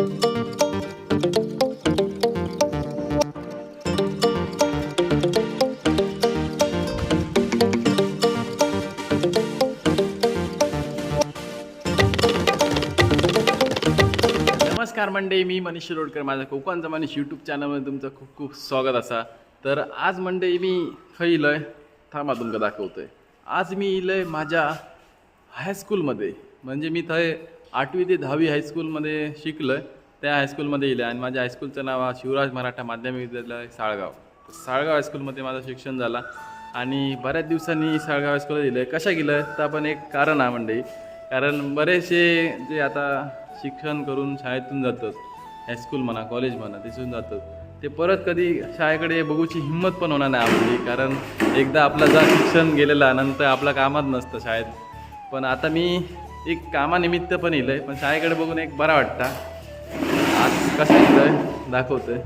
नमस्कार मंडळी मी मनीष शिरोडकर. माझ्या कोकणचा मनीष यूट्यूब चॅनलमध्ये तुमचं खूप खूप स्वागत असा. तर आज मंडळी मी खंय इलय थांबा तुमका दाखवतोय. आज मी इलय माझ्या हायस्कूलमध्ये म्हणजे मी थंय आठवी ते दहावी हायस्कूलमध्ये शिकलोय. त्या हायस्कूलमध्ये गेलं आणि माझ्या हायस्कूलचं नाव शिवराज मराठा माध्यमिक विद्यालय साळगाव. साळगाव हायस्कूलमध्ये माझं शिक्षण झालं. आणि बऱ्याच दिवसांनी साळगाव हायस्कूलला दिलं आहे कशा गेलं तर आपण एक कारण आहे म्हणजे कारण बरेचसे जे आता शिक्षण करून शाळेतून जातात हायस्कूल म्हणा कॉलेज म्हणा तिथून जातात. ते परत कधी शाळेकडे बघूची हिंमत पण होणार नाही आपली. कारण एकदा आपला जा शिक्षण गेलेला नंतर आपलं कामात नसतं शाळेत. पण आता मी एक कामानिमित्त पण येलं आहे पण शाळेकडे बघून एक बरा वाटता. आज कसं येतं आहे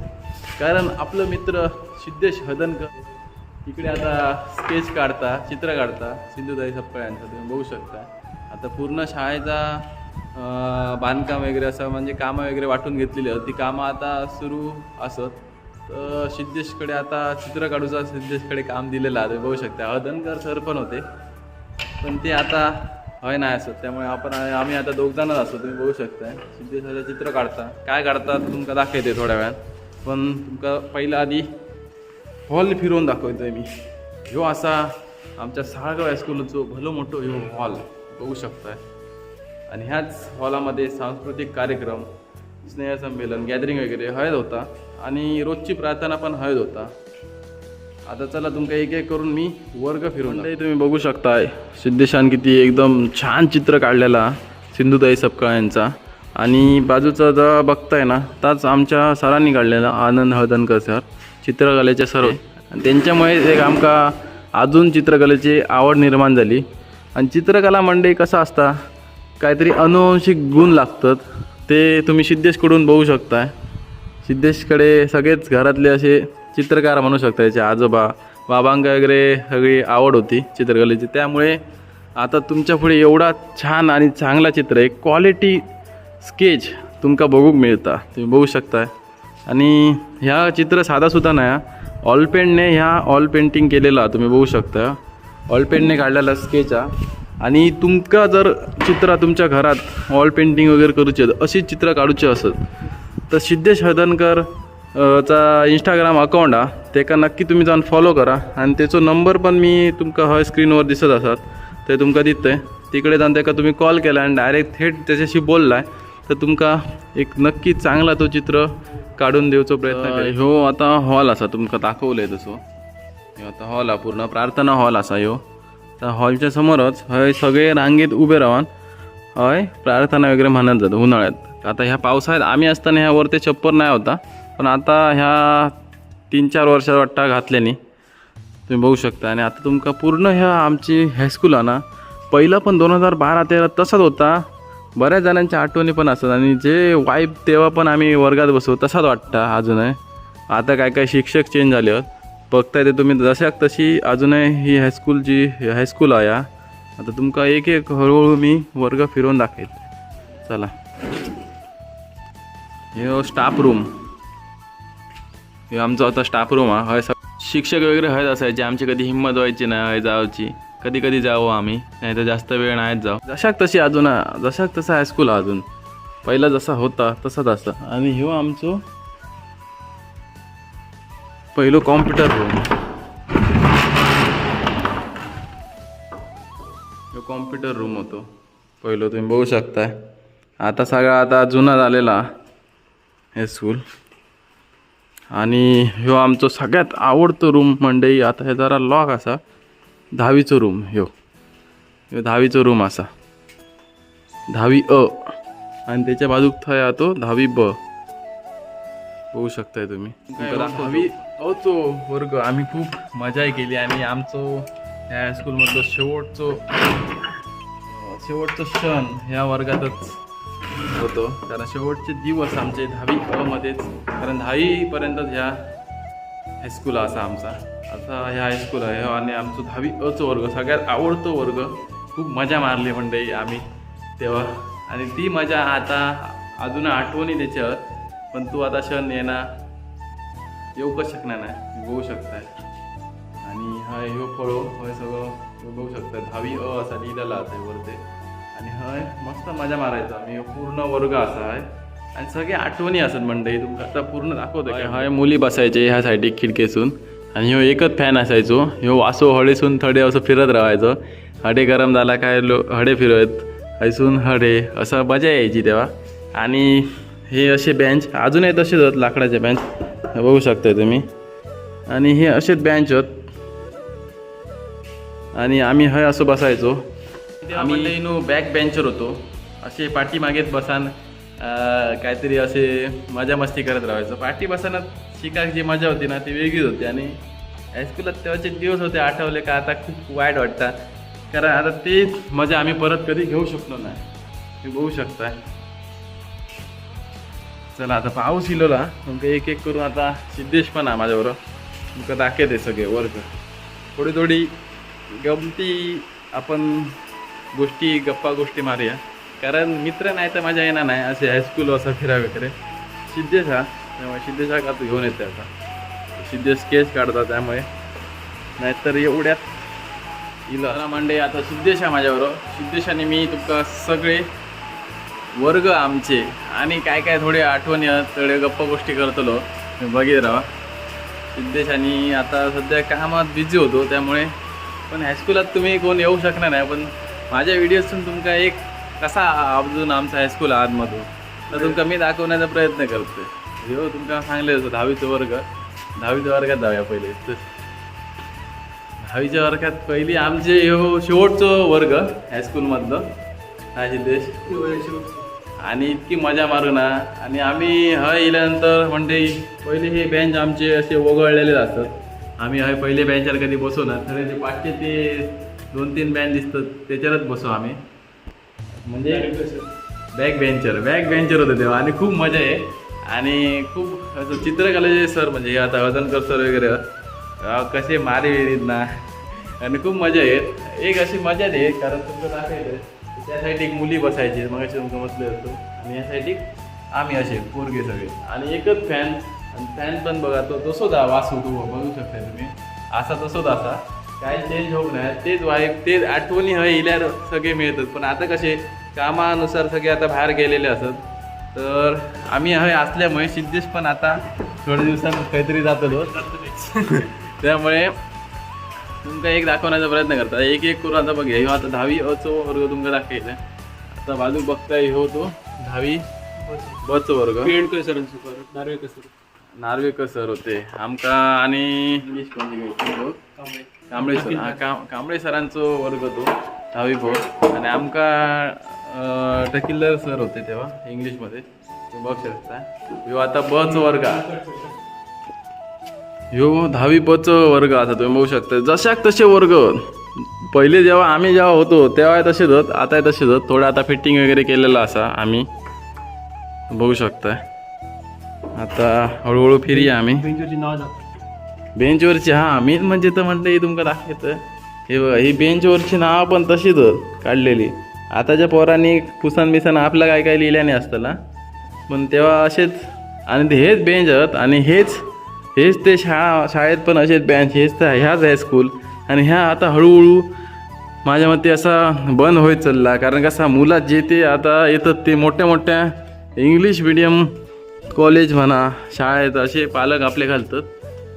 कारण आपलं मित्र सिद्धेश हदनकर इकडे आता स्केच काढता चित्र काढता सिंधुताई सप्पा यांचं तुम्ही बघू शकता. आता पूर्ण शाळेचा बांधकाम वगैरे असं म्हणजे कामं वगैरे वाटून घेतलेली आहेत. ती कामं आता सुरू असत. तर सिद्धेशकडे आता चित्र काढूचा सिद्धेशकडे काम दिलेलं आहे. बघू शकता. हदनकर सर पण होते. पण ते आता हय नाही असत त्यामुळे आपण आम्ही आता दोघ जणच असतो तुम्ही बघू शकताय. सिद्धेश्वर चित्र काढता काय काढता तुमका दाखवते थोड्या वेळात. पण तुमका पहिला आधी हॉल फिरवून दाखवतोय मी. ह्यो असा आमच्या साळगाव हायस्कूलचो भलो मोठो ह्यो हॉल बघू शकताय. आणि ह्याच हॉलामध्ये सांस्कृतिक कार्यक्रम स्नेहसंमेलन गॅदरिंग वगैरे हळद होता. आणि रोजची प्रार्थना पण हळद होता. आता चला तुमका एक एक करून मी वर्ग फिरून. तुम्ही बघू शकताय सिद्धेशान किती एकदम छान चित्र काढलेला सिंधुताई सपकाळ यांचा आणि बाजूचा जो बघताय ना ताच आमच्या सरांनी काढलेला आनंद हळदनकर सर चित्रकलेचे सर. आणि त्यांच्यामुळे एक आमका अजून चित्रकलेची आवड निर्माण झाली आणि चित्रकला मंडळी कसं असता काहीतरी अनुवंशिक गुण लागतात ते तुम्ही सिद्धेशकडून बघू शकताय सिद्धेशकडे सगळेच घरातले असे चित्रकार म्हणू शकता याचे आजोबा बाबांका वगैरे सगळी आवड होती चित्रकलेची. त्यामुळे आता तुमच्यापुढे एवढा छान आणि चांगला चित्र एक क्वालिटी स्केच तुमका बघूक मिळता. तुम्ही बघू शकताय. आणि ह्या चित्र साधासुद्धा नाही ऑल पेंटने ह्या ऑल पेंटिंग केलेला तुम्ही बघू शकता. ऑल पेंटने काढलेला स्केच हा. आणि तुमका जर चित्र तुमच्या घरात ऑल पेंटिंग वगैरे करूचे अशीच चित्र काढूचे असत तर सिद्धेश हदनकर चा इंस्टाग्राम अकाउंट हा तेका नक्की तुम्ही जाऊन फॉलो करा. आणि त्याचो नंबर पण मी तुमका हय स्क्रीनवर दिसत असत. ते तुमका दिसतंय. तिकडे जाऊन त्याका तुम्ही कॉल केला आणि डायरेक्ट थेट त्याच्याशी बोललाय तर तुमका एक नक्की चांगला तो चित्र काढून देऊचो प्रयत्न ह्यो आता हॉल असा तुमका दाखवलंय तसो. ह्यो आता हॉल हा पूर्ण प्रार्थना हॉल असा ह्यो. त्या हॉलच्या समोरच हय सगळे रांगेत उभे राहून हय प्रार्थना वगैरे म्हणत जातात उन्हाळ्यात. आता ह्या पावसाळ्यात आम्ही असताना ह्या वरती छप्पर नाही होता. पण आता ह्या तीन चार वर्षात वाटता घातल्यानी तुम्ही बघू शकता. आणि आता तुमका पूर्ण ह्या आमची हायस्कूल आहे ना पहिलं पण दोन हजार बारा तेरा तसाच होता. बऱ्याच जणांच्या आठवणी पण असतात. आणि जे वाईब तेव्हा पण आम्ही वर्गात बसू तसाच वाटता अजूनही. आता काय काय शिक्षक चेंज झाले आहेत. बघताय ते तुम्ही जशाक तशी अजूनही ही हायस्कूलची हायस्कूल आहे आता तुमका एक एक हळूहळू मी वर्ग फिरवून दाखवेल. चला. हे हो स्टाफ रूम हे आमचा आता स्टाफ रूम हा हय शिक्षक वगैरे हयच असायचे. आमची कधी हिंमत व्हायची नाही हय जावची कधी कधी जावं आम्ही. नाही तर जास्त वेळ नाहीत जाऊ. जशाक तशी अजून जशाक तसा हायस्कूल हा अजून. पहिला जसा होता तसाच असता आणि ह्यो आमचो पहिलो कॉम्प्युटर रूम ह्यो कॉम्प्युटर रूम होतो. पहिलो तुम्ही बघू शकताय. आता सगळा आता जुना झालेला हे स्कूल आणि ह्यो आमचो सगळ्यात आवडतो रूम मंडई आता हे जरा लॉक असा. दहावीचो रूम ह्यो. ह्यो दहावीचो रूम असा. दहावी अ. आणि त्याच्या बाजूक थंय हा तो दहावी ब. बघू शकताय तुम्ही. दहावी अचो वर्ग. आम्ही खूप मजाही केली. आणि आमचो ह्या स्कूलमधलो शेवटचो शेवटचा क्षण ह्या वर्गातच होतो. कारण शेवटचे दिवस आमचे दहावी अमध्येच कारण दहावीपर्यंतच ह्या हायस्कूल असा आमचा. आता ह्या हायस्कूल आहे हो आणि आमचं दहावी अचो वर्ग सगळ्यात आवडतो वर्ग. खूप मजा मारली मंडळी आम्ही तेव्हा. आणि ती मजा आता अजून आठवणी त्याच्यावर. पण तू आता क्षण येणार येऊ का शकणार नाही? बघू शकताय. आणि हा ह्यो फळो हय सगळं बघू शकता दहावी अ असा लिहिलेला आता वरते. आणि हय मस्त मजा मारायचो आम्ही. ह्यो पूर्ण वर्ग असा आहे आणि सगळे आठवणी असत मंडळी तुमका आता पूर्ण दाखवतो की हय मुली बसायचे ह्या साईडीक खिडकेसून. आणि ह्यो एकच फॅन असायचो. ह्यो वासो हळेसून थडे असं फिरत राहायचो. हडे गरम झाला काय लो हडे फिरत हयसून हडे असं मजा यायची तेव्हा. आणि हे असे बेंच अजूनही तसेच आहेत लाकडाचे बेंच हे बघू शकताय तुम्ही. आणि हे असेच बेंच आहेत आणि आम्ही हय असं बसायचो. आम्ही नो बॅक बेंचर होतो. असे पाठीमागेच बसान काहीतरी असे मजा मस्ती करत राहायचो. पाठी बसायला शिकायची जी मजा होती ना ती वेगळीच होती. आणि हायस्कूलात तेव्हाचे दिवस होते आठवले का आता खूप वाईट वाटतात. कारण आता ते मजा आम्ही परत कधी घेऊ शकलो नाही. तुम्ही बघू शकताय. चला आता पाऊस इलोला. तुमका एक एक करून आता सिद्धेश पण आहे माझ्याबरोबर. तुमका दाखवते सगळे वर्ग थोडी थोडी गमती आपण गोष्टी गप्पा गोष्टी मारूया. कारण मित्र नाही तर माझ्या येणार नाही असे हायस्कूल असं फिरा वगैरे. सिद्धेश हा त्यामुळे सिद्धेश हा का तू घेऊन येते आता. सिद्धेश केस काढतात त्यामुळे. नाहीतर एवढ्यात इला. मांडे आता सिद्धेश हा माझ्याबरोबर. सिद्धेशाने मी तुमका सगळे वर्ग आमचे आणि काय काय थोडे आठवणी थोडे गप्पा गोष्टी करतलो. बघित राहा सिद्धेशाने आता सध्या कामात बिझी होतो त्यामुळे पण हायस्कूलात तुम्ही कोण येऊ शकणार नाही पण माझ्या व्हिडिओतून तुमका एक कसा अजून आमचा हायस्कूल आहे आतमधून? तर तुमका मी दाखवण्याचा प्रयत्न करतो हो तुमका सांगले होतं दहावीचा वर्ग. दहावीच्या वर्गात जाऊया पहिले. तर दहावीच्या वर्गात पहिली आमचे हो शेवटचं वर्ग हायस्कूलमधलं हा सिद्धेश आणि इतकी मजा मारू ना. आणि आम्ही हय येल्यानंतर म्हणजे पहिले हे बेंच आमचे असे ओघळलेले असतात आम्ही हय पहिले बेंचावर कधी बसू ना. तर ते पाचशे ते दोन तीन बँड दिसतात त्याच्यावरच बसू आम्ही. म्हणजे बॅक बेंचर बॅक बेंचर होतं तेव्हा. आणि खूप मजा आहे. आणि खूप असं चित्रकलेचे सर म्हणजे आता अजनकर सर वगैरे. कसे मारे विरीत ना. आणि खूप मजा येत एक अशी मजा दे कारण तुमचं दाखवलं त्या साईड एक मुली बसायची मग असे तुमचं बसले होतो. आणि या साईड एक आम्ही असे पोरगे सगळे. आणि एकच फॅन आणि फॅन पण बघा तो तसोच हा वासू तो बघू शकता तुम्ही. असा तसोच असा काय चेंज होऊ नाही तेच वाईफ तेच आठवणी हय इल्यार सगळे मिळतात. पण आता कसे कामानुसार सगळे आता बाहेर गेलेले असत. तर आम्ही हय असल्यामुळे सिद्धेश पण आता थोड्या दिवसात काहीतरी जातो त्यामुळे तुमका एक दाखवण्याचा प्रयत्न करता. एक एक करून आता बघ ह्यो आता दहावी अचो वर्ग तुमका दाखयला आता बाजू बघताय ह्यो तो. दहावी बच वर्ग. पेंट सरांचं super Narvekar sir. Narvekar sir होते. आमका आणि इंग्लिश कांबळे सर. हा का- कांबळे सरांचो वर्ग तो दहावी भो आणि आमका टकिल्लर सर होते तेव्हा इंग्लिशमध्ये. तुम्ही बघू शकता. ह्यो आता बच वर्ग ह्यो दहावी बच वर्ग आता तुम्ही बघू शकता. जशाक तसे वर्ग पहिले जेव्हा आम्ही जेव्हा होतो तेव्हा तसेच होत आता तसेच होत. थोडं आता फिटिंग वगैरे केलेलं असा आम्ही. बघू शकताय आता हळूहळू फिरूया आम्ही. बेंचवरची हा मेन म्हणजे तर म्हटलं हे तुमका दाखवतं. हे बघा ही बेंचवरची नाव पण तशीच काढलेली. आताच्या पोरांनी पुसान बिसान आपलं काय काय लिहिल्याने असतं ना पण तेव्हा असेच आणि ते हेच बेंच आहेत आणि हेच हेच ते शाळा शाळेत पण असेच बेंच हेच तर ह्याच आहे स्कूल आणि ह्या आता हळूहळू माझ्या मते असा बंद होत चालला. कारण कसा मुलात जे ते आता येतात ते मोठ्या मोठ्या इंग्लिश मिडियम कॉलेज म्हणा शाळेत असे पालक आपले घालतात.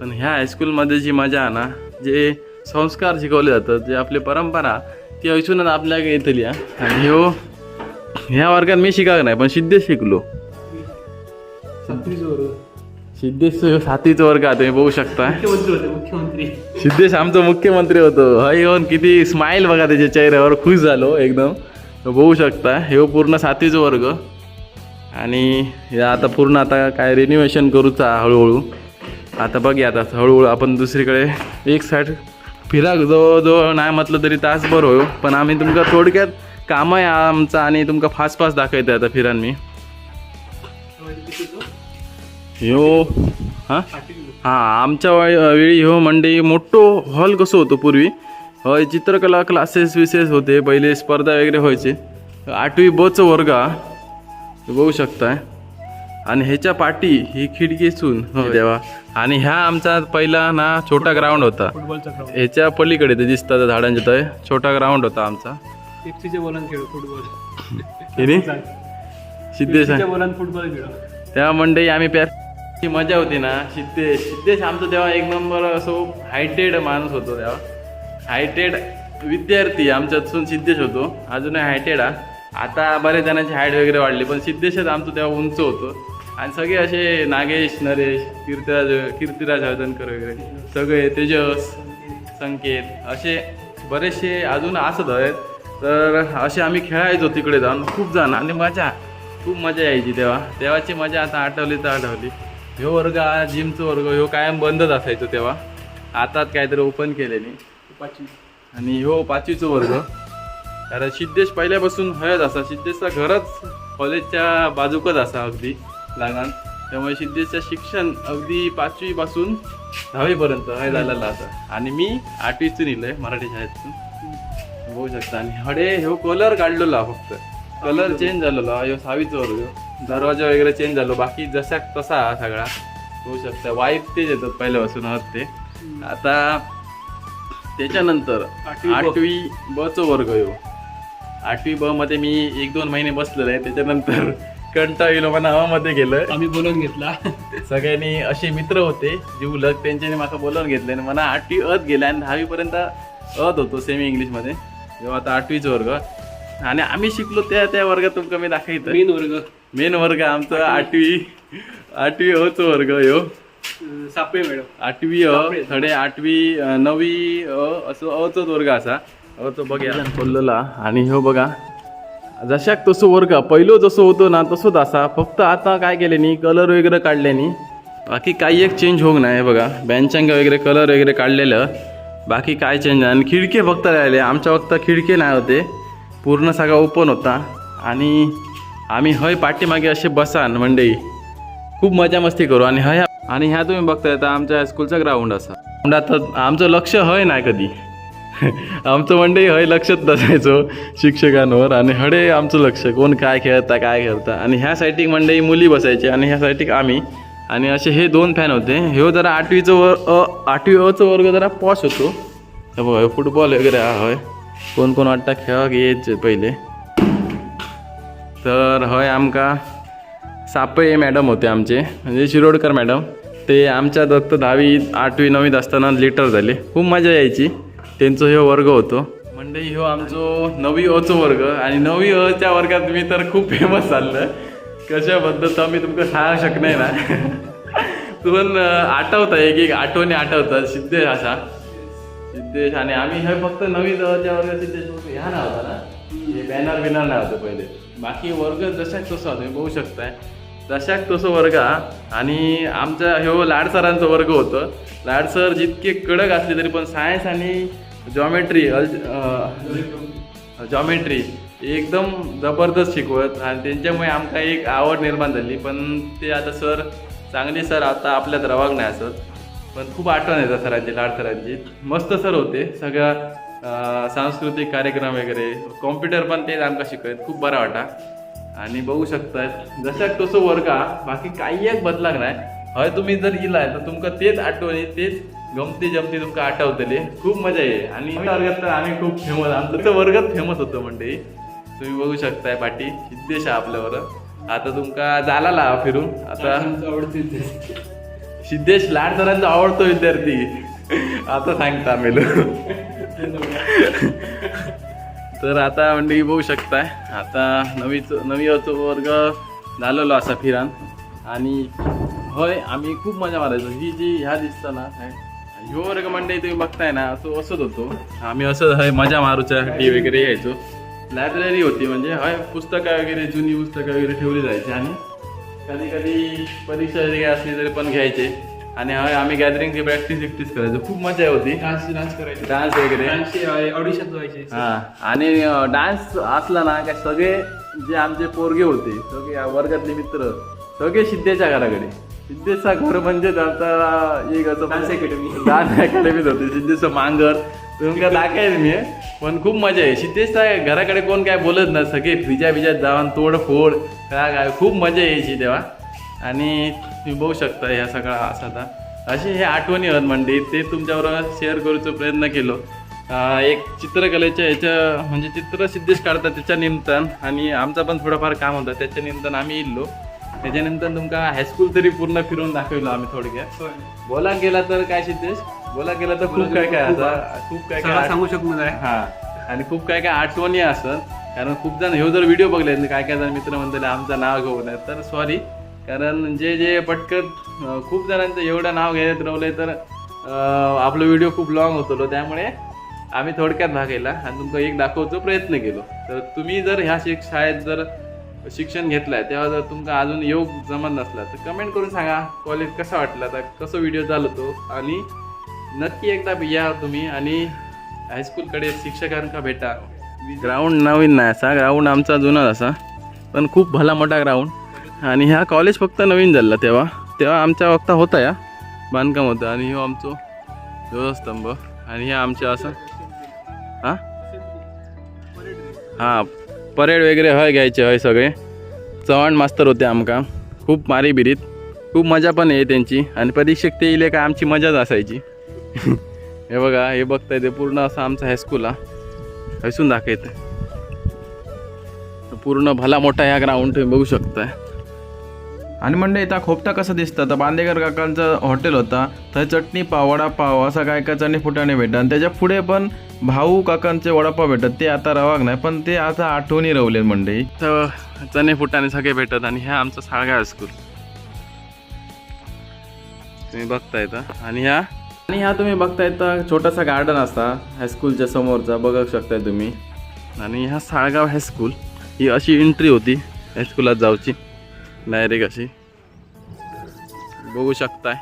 पण ह्या हायस्कूलमध्ये जी मजा आहे ना जे संस्कार शिकवले जातात जे आपली परंपरा ती ऐसूनच आपल्याला येतली हा. आणि ह्यो ह्या वर्गात मी शिकाक नाही पण सिद्धेश शिकलो. सिद्धेश सातवीचा वर्ग आहे तुम्ही बघू शकता. मुख्यमंत्री होते मुख्यमंत्री. सिद्धेश आमचा मुख्यमंत्री होतो. हय येऊन किती स्माईल बघा त्याच्या चेहऱ्यावर खुश झालो एकदम. बघू शकता हे पूर्ण सातवीचा वर्ग. आणि हे आता पूर्ण आता काय रिन्युवेशन करूचा हळूहळू. आता बघूया आता हळूहळू आपण दुसरीकडे एक साईड फिराक जवळजवळ नाही म्हटलं तरी तासभर होयो पण आम्ही तुमका थोडक्यात काम आहे आमचं आणि तुमका फास्ट फास्ट दाखवतोय आता फिरान मी. ह्यो हां? हां आमच्या वेळी वेळी ह्यो मंडई मोठो हॉल कसं होतो पूर्वी? हय चित्रकला क्लासेस विसेस होते पहिले स्पर्धा वगैरे व्हायचे. आठवी बचं वर्ग हा. बघू शकताय. आणि ह्याच्या पाठी ही खिडकीसून तेव्हा आणि ह्या आमचा पहिला ना छोटा ग्राउंड होता. ह्याच्या पलीकडे ते दिसतं त्या झाडांच्या तय छोटा ग्राउंड होता आमचा. फुटबॉल सिद्धेश फुटबॉल तेव्हा मंडळी आम्ही प्या ची मजा होती ना सिद्धेश. सिद्धेश आमचं तेव्हा एक नंबर असो हायटेड माणूस होतो तेव्हा. हायटेड विद्यार्थी आमच्यातून सिद्धेश होतो. अजूनही हायटेड हा. आता बऱ्याच जणांची हाईट वगैरे वाढली पण सिद्धेशच आमचं तेव्हा उंच होतो. आणि सगळे असे नागेश नरेश कीर्तिराज कीर्तिराज हळदणकर वगैरे सगळे तेजस संकेत असे बरेचसे अजून असत आहेत. तर असे आम्ही खेळायचो तिकडे जाऊन खूप जण. आणि मजा खूप मजा यायची तेव्हा. तेव्हाची मजा आता आठवली तर आठवली. ह्यो वर्ग हा जिमचा वर्ग ह्यो कायम बंदच असायचो तेव्हा. आता काहीतरी ओपन केलेली. पाचवी. आणि ह्यो पाचवीचा वर्ग. कारण सिद्धेश पहिल्यापासून हयच असा. सिद्धेशचा घरच कॉलेजच्या बाजूकच असा अगदी लागण त्यामुळे सिद्धेशचं शिक्षण अगदी पाचवीपासून दहावीपर्यंत हय झालेलं असं. आणि मी आठवीतून इलंय मराठी शाळेतून. बघू शकता. आणि हडे ह्यो कलर काढलेलो हा फक्त. कलर चेंज झालेलो. ह्यो सहावीचा वर्ग. दरवाजा वगैरे चेंज झालो. बाकी जसा तसा हा सगळा. बघू शकता. वाईट तेच येतात पहिल्यापासून आहात ते. आता त्याच्यानंतर आठवी ब. आठवी ब च वर्ग येऊ आठवी ब मध्ये मी एक दोन महिने बसलेलो आहे त्याच्यानंतर कंटाळलो मला हवामध्ये गेलं आम्ही बोलून घेतला. सगळ्यांनी असे मित्र होते जीवलग त्यांच्यानी मला बोलावून घेतले आणि मला आठवी अत गेले आणि दहावीपर्यंत अत होतो सेमी इंग्लिशमध्ये जेव्हा आता आठवीच वर्ग. आणि आम्ही शिकलो त्या त्या वर्गात तुमका मी दाखवतो मेन वर्ग. मेन वर्ग आमचं आठवी आठवी अच वर्ग यो अं, सापळे मॅडम. आठवी अ थोडे आठवी अ, नववी अ असं अचोच वर्ग असा. तो बघा खोललेला. आणि ह्यो बघा. जशाक तसो वर्ग पहिलो जसो होतो ना तसोच असा. फक्त आता काय केले नी कलर वगैरे काढले नी. बाकी काही एक चेंज होऊक नाही हे बघा. बेंचांग वगैरे कलर वगैरे काढलेलं. बाकी काय चेंज आणि खिडके फक्त राहिले. आमच्या फक्त खिडके नाही होते. पूर्ण सगळा ओपन होता. आणि आम्ही हय पाठीमागे असे बसान मंडई. खूप मजा मस्ती करू. आणि हय आणि ह्या तुम्ही बघताय येता आमच्या हायस्कूलचा ग्राउंड असा ग्राउंडात आता आमचं लक्ष हय नाही कधी. आमचं मंडई हय लक्षच नसायचो शिक्षकांवर आणि हडे आमचं लक्ष कोण काय खेळता काय खेळता. आणि ह्या साईटिक मंडई मुली बसायची आणि ह्या साईटिक आम्ही. आणि असे हे दोन फॅन होते. ह्यो हो जरा आठवीचं वर अ आठवी अचं वर्ग जरा पॉश होतो. हे बघा फुटबॉल वगैरे हा होय. कोण कोण वाटता खेळाक यायचे पहिले. तर हय आमका सापळे मॅडम होते आमचे. म्हणजे शिरोडकर मॅडम ते आमच्या दत्त दहावी आठवी नववीत असताना लिटर झाले. खूप मजा यायची. त्यांचं ह्यो वर्ग होतो. म्हणजे ह्यो आमचो नवी अचो वर्ग. आणि नवी अच्या वर्गात मी तर खूप फेमस चाललं कशाबद्दल तर मी तुमका सांगू शकणार ना. पण आठवता एक एक आठवणी आठवतात. सिद्धेश असा. सिद्धेश आणि आम्ही हे फक्त नवी जवळच्या वर्ग सिद्धेश ह्या नाव होता ना. हे बॅनर बिनर नाही होतं पहिले. बाकी वर्ग जशाक तसो तुम्ही बघू शकताय. जशाक तसं वर्ग हा. आणि आमचा ह्यो लाड सरांचा वर्ग होतं. लाड सर जितके कडक असले तरी पण सायन्स आणि जॉमेट्री जॉमेट्री एकदम जबरदस्त शिकवत आणि त्यांच्यामुळे आमका एक आवड निर्माण झाली. पण ते आता सर चांगले सर आता आपल्यात रवाग नाही असत. पण खूप आठवण येतात सरांची लाड सरांची. मस्त सर होते. सगळ्या सांस्कृतिक कार्यक्रम वगैरे. कॉम्प्युटर पण तेच आमका शिकवत. खूप बरा वाटा. आणि बघू शकतात जशाक तसं वर्ग हा बाकी काही एक बदलाक नाही. हय तुम्ही जर इलाय तर तुमका तेच आठवणी तेच गमती जमती तुमका आठवतले. खूप मजा येईल. आणि वर्गात तर आम्ही खूप फेमस आमचं तर वर्गात फेमस होतो म्हणजे तुम्ही बघू शकताय पाठी सिद्धेश आहे आपल्यावर. आता तुमका झाला फिरून. आता आवडते सिद्धेश लाड सरांचा आवडतो विद्यार्थी. आता सांगता मेलो तर आता म्हणजे बघू शकताय. आता नवीच नवी वर्ग झालेलो असा फिरान. आणि होय आम्ही खूप मजा मारायचो. ही जी ह्या दिसतं ना ह्यो वर्ग म्हणजे तुम्ही बघताय ना असं असंच होतो. आम्ही असं हय मजा मारूच्यासाठी वगैरे यायचो. लायब्ररी होती म्हणजे हय पुस्तकं वगैरे जुनी पुस्तकं वगैरे ठेवली जायची आणि कधी कधी परीक्षा वगैरे असली तरी पण घ्यायचे. आणि हय आम्ही गॅदरिंगची प्रॅक्टिस विक्टिस करायचो. खूप मजा होती. डान्स डान्स करायचे. डान्स वगैरे. ऑडिशन व्हायचे हा. आणि डान्स असला ना काय सगळे जे आमचे पोरगे होते सगळे वर्गातले मित्र सगळे सिद्धेच्या घराकडे. सिद्धेशचा घर म्हणजे आता एक असं Dance academy. डान्स अकॅडमीत होती. सिद्धेशचं मांगर. तुमका दाखवेल मी पण खूप मजा आहे. सिद्धेशचा घराकडे कोण काय बोलत नाही सगळे फ्रीजा बिजात जाऊन तोड फोड काय काय खूप मजा यायची तेव्हा. आणि तुम्ही बघू शकता ह्या सगळा असा आता. अशी हे आठवणी आहेत म्हणजे ते तुमच्याबरोबर शेअर करूचा प्रयत्न केलो. एक चित्रकलेच्या ह्याच्या म्हणजे चित्र सिद्धेश काढतात त्याच्या निमित्तान. आणि आमचा पण थोडंफार काम होतं. त्याच्या निमित्तान आम्ही इल्लो. त्याच्यानंतर तुमका हायस्कूल तरी पूर्ण फिरून दाखवलो आम्ही थोडक्यात. बोला गेला तर काय सिद्धेश? बोला गेला तर खूप काय काय आता खूप काय काय सांगू शकतो हा. आणि खूप काय काय आठवणी असत कारण खूप जण ह्यो जर व्हिडिओ बघले काय काय जण मित्र म्हणताले आमचं नाव घेऊ नये तर सॉरी कारण जे जे पटकन खूप जणांचं एवढं नाव घ्यायला राहिलंय तर आपलं व्हिडिओ खूप लॉंग होतो. त्यामुळे आम्ही थोडक्यात भाग घ्यायला आणि तुमका एक दाखवतो प्रयत्न केलो. तर तुम्ही जर ह्या शिक शाळेत जर शिक्षण घेतलंय तेव्हा जर तुमका अजून योग जमत नसला तर कमेंट करून सांगा. कॉलेज कसा वाटला? तर कसं व्हिडिओ चालवतो आणि नक्की एकदा या तुम्ही आणि हायस्कूलकडे शिक्षकांका भेटा. ग्राउंड नवीन नाही असा. ग्राउंड आमचा जुनाच असा. पण खूप भला मोठा ग्राउंड आणि ह्या कॉलेज फक्त नवीन झाला तेव्हा. तेव्हा आमच्या वक्ता होता या बांधकाम होतं. आणि ह्यो आमचो ध्वजस्तंभ. आणि ह्या आमच्या असं हां? हां परेड वगैरे हय घ्यायचे हय सगळे. चव्हाण मास्तर होते आमका. खूप मारी बिरीत. खूप मजा पण आहे त्यांची. आणि परीक्षक ते इले का आमची मजाच असायची. हे बघा हे बघताय ते पूर्ण असं आमचं हायस्कूल हा. हैसून दाखवतं पूर्ण भला मोठा ह्या ग्राउंड तुम्ही बघू शकताय. आणि म्हणजे इथं खोपटा कसं दिसतं? तर बांदेकर काकांचं हॉटेल होता. तर चटणी पाव वडापाव असा काय काय चणे फुटाणे भेटत आणि त्याच्या पुढे पण भाऊ काकांचे वडापाव भेटत ते आता रवाग नाही पण ते आता आठवणी रवले मंडळी. तर चणे फुटाणे सगळे भेटत आणि ह्या आमचं साळगा हायस्कूल तुम्ही बघता येतं आणि ह्या आणि ह्या तुम्ही बघता येतं छोटासा गार्डन असता हायस्कूलच्या समोरचा. बघू शकताय तुम्ही. आणि ह्या साळगाव हायस्कूल ही अशी एंट्री होती हायस्कूलात जाऊची. डायरेक्ट अशी बघू शकताय.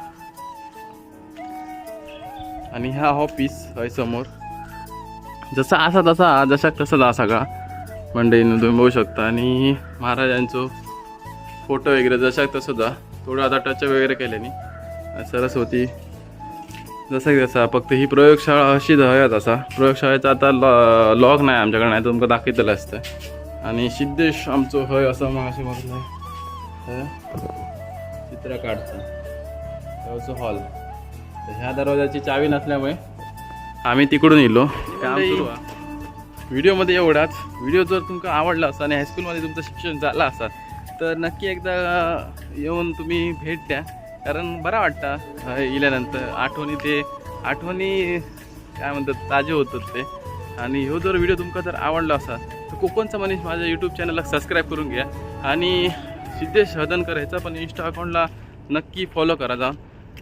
आणि ह्या ऑफिस हय समोर. जसा असा तसा जसा तसा जा सगळा. मंडळीनं तुम्ही बघू शकता. आणि महाराजांचो फोटो वगैरे जशाक तसं जा. थोडं आता टच वगैरे केल्याने आणि सरस्वती जसं की फक्त ही प्रयोगशाळा अशीच हयात असा प्रयोगशाळेचा आता लॉ लॉग नाही आमच्याकडे नाही तुमकां तुमका दाखवलेलं असतं. आणि सिद्धेश आमचं हय असं मग असे म्हटलं चित्र काढतं त्याचं हॉल तर ह्या दरवाजाची चावी नसल्यामुळे आम्ही तिकडून येलो. काम सुरू. व्हिडिओमध्ये एवढाच. व्हिडिओ जर तुमका आवडला असा आणि हायस्कूलमध्ये तुमचं शिक्षण झालं असा तर नक्की एकदा येऊन तुम्ही भेट द्या. कारण बरा वाटतं इल्यानंतर. आठवणी ते आठवणी काय म्हणतात ताजे होतात ते. आणि ह्यो जर व्हिडिओ तुमका जर आवडला असा तर कोकणचा मनीष माझ्या यूट्यूब चॅनलला सबस्क्राईब करून घ्या. आणि सिद्धेश हदनकर ह्याचा पण इन्स्टा अकाउंटला नक्की फॉलो करा जाऊन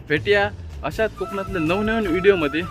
भेटूया अशाच कोकणातल्या नवनवीन व्हिडिओमध्ये